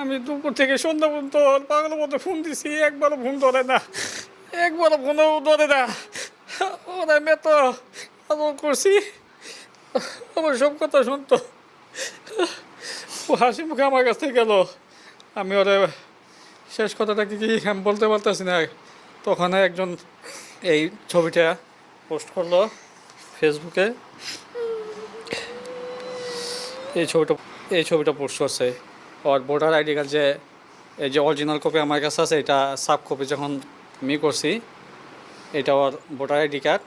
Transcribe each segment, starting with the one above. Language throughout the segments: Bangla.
আমি দুপুর থেকে সন্ধ্যা পর্যন্ত পাগলের মতো ফোন দিছি, একবারও ফোন ধরে না, একবারও ফোনও ধরে না। ওরা আমি এত আদর করছি। আমার সব কথা শুনতো। ও হাসি মুখে আমার কাছ থেকে গেল। আমি ওরা শেষ কথাটা কি বলতে পারতেছি না। তখন একজন এই ছবিটা পোস্ট করল ফেসবুকে। এই ছবিটা এই ছবিটা পোস্ট করছে। ওর ভোটার আইডি কার্ড যে, এই যে অরিজিনাল কপি আমার কাছে আছে, এটা সাব কপি যখন মি করছি, এটা ওর ভোটার আইডি কার্ড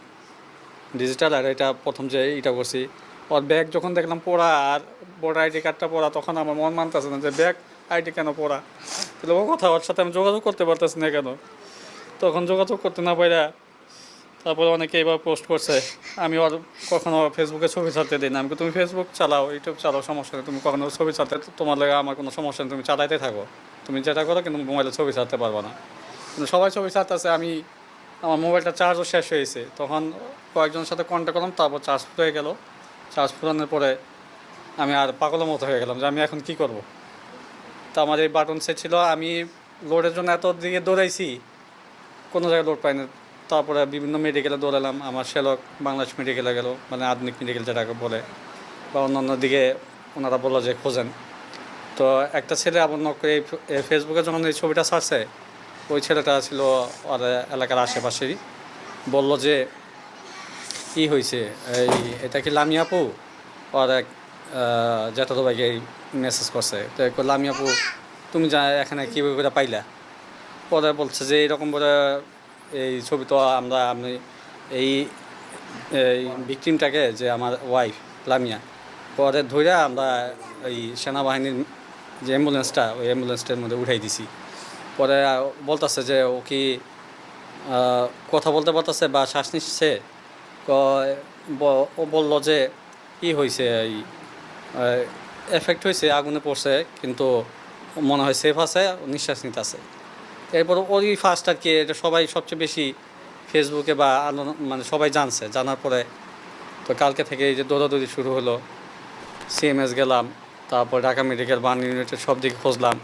ডিজিটাল আর এটা প্রথম যে এটা করছি। ওর ব্যাগ যখন দেখলাম পড়া, আর ভোটার আইডি কার্ডটা পড়া, তখন আমার মন মানতেছে না যে ব্যাগ আইডি কেন পড়া? তাহলে ও কথা, ওর সাথে আমি যোগাযোগ করতে পারতেছি না কেন? তখন যোগাযোগ করতে না পাইরা তারপরে অনেকে এবার পোস্ট করছে, আমি ওর কখনো ফেসবুকে ছবি ছাড়তে দিই না। আমি তুমি ফেসবুক চালাও ইউটিউব চালাও, সমস্যা নেই। তুমি কখনো ছবি ছাড়তে, তোমার লাগে আমার কোনো সমস্যা নেই। তুমি চালাইতে থাকো। তুমি যেটা করো, কিন্তু মোবাইলে ছবি ছাড়তে পারব না। কিন্তু সবাই ছবি ছাড়তেছে। আমি, আমার মোবাইলটা চার্জও শেষ হয়েছে তখন কয়েকজনের সাথে কন্ট্যাক্ট করলাম, তারপর চার্জ ফুরিয়ে গেল। চার্জ ফুরানোর পরে আমি আর পাগলের মতো হয়ে গেলাম যে আমি এখন কি করব? তা আমার এই বাটন সেট ছিল। আমি লোডের জন্য এত দিকে দৌড়াইছি, কোনো জায়গায় লোড পাইনি। তারপরে বিভিন্ন মেডিকেলে দৌড়ালাম। আমার সেলক বাংলাদেশ মেডিকেলে গেল মানে আধুনিক মেডিকেল যেটাকে বলে, বা অন্যান্য দিকে ওনারা বলল যে খোঁজেন। তো একটা ছেলে আবার নক করে ফেসবুকে যখন এই ছবিটা ছাড়ছে, ওই ছেলেটা ছিল আর এলাকার আশেপাশেরই বলল যে, কি হয়েছে এই, এটা কি লামিয়াপু আর এক জ্যাঠাতো ভাইকে মেসেজ করছে। তো এক লামি আপু, তুমি যা এখানে কীভাবে পাইলা? পরে বলছে যে এরকম করে এই ছবি তো আমরা আপনি এই এই ভিকটিমটাকে যে আমার ওয়াইফ লামিয়া, পরে ধরে আমরা এই সেনাবাহিনীর যে অ্যাম্বুলেন্সটা ওই অ্যাম্বুলেন্সটার মধ্যে উঠাই দিছি। পরে বলতেছে যে ও কি কথা বলতে পারতেছে বা শ্বাস নিচ্ছে? ও বলল যে কি হয়েছে এই এফেক্ট হয়েছে আগুনে পড়ছে, কিন্তু মনে হয় সেফ আছে নিঃশ্বাস নিতে আছে এরপর ওই ফার্স্ট আর কি, এটা সবাই সবচেয়ে বেশি ফেসবুকে বা মানে সবাই জানছে। জানার পরে তো কালকে থেকে এই যে দৌড়াদৌড়ি শুরু হলো। সিএমএস গেলাম, তারপর ঢাকা মেডিকেল, বার্ন ইউনিটের সব দিকে খুঁজলাম।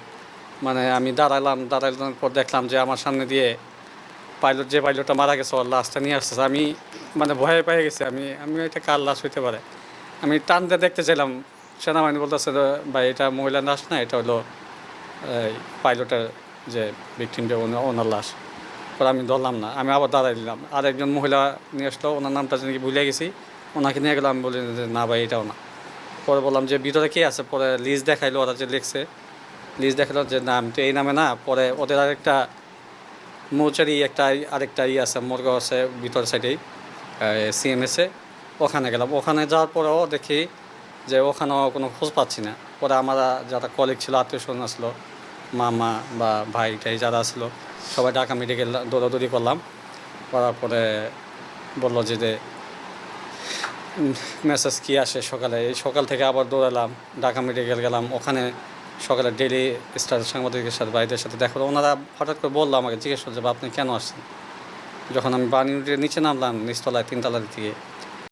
মানে আমি দাঁড়ালাম দাঁড়ালাম পর দেখলাম যে আমার সামনে দিয়ে পাইলট যে পাইলটটা মারা গেছে, ওর লাশটা নিয়ে আসতেছে আমি মানে ভয়ে পেয়ে গেছি, আমি আমি এটা কার লাশ হইতে পারে? আমি টান দিয়ে দেখতে চাইলাম, সেনাবাহিনী বলতেছে ভাই, এটা মহিলার লাশ না, এটা হলো পাইলটের যে ভিকটিম যে ওনা- ওনার লাশ। পরে আমি ধরলাম না, আমি আবার দাঁড়াই দিলাম। আর একজন মহিলা নিয়ে আসলো, ওনার নামটা জানি কি ভুলে গেছি, ওনাকে নিয়ে গেলাম, আমি বলি যে না ভাই, এটাও না। পরে বললাম যে ভিতরে কে আছে? পরে লিস্ট দেখাইলো, ওরা যে লিখছে লিস্ট দেখাল যে নাম তো এই নামে না। পরে ওদের আরেকটা মৌচারি একটা, আরেকটা ই আছে মোরগাঁও আছে ভিতর সাইডেই সিএমএসে ওখানে গেলাম। ওখানে যাওয়ার পরেও দেখি যে ওখানেও কোনো খোঁজ পাচ্ছি না। পরে আমরা যারা কলিগ ছিল আত্মীয় স্বজন আসলো মামা বা ভাই টাই যারা আসলো সবাই ঢাকা মেডিকেল দৌড়াদৌড়ি করলাম। করার পরে বলল যে মেসেজ কি আসে সকালে? এই সকাল থেকে আবার দৌড়ালাম, ঢাকা মেডিকেল গেলাম। ওখানে সকালে ডেলি স্টার সাংবাদিকের সাথে, ভাইদের সাথে দেখা ওনারা হঠাৎ করে বলল আমাকে, জিজ্ঞেস করছে বা আপনি কেন আসছেন? যখন আমি বার্ন নিচে নামলাম, নিচতলায় তিনতলার দিকে।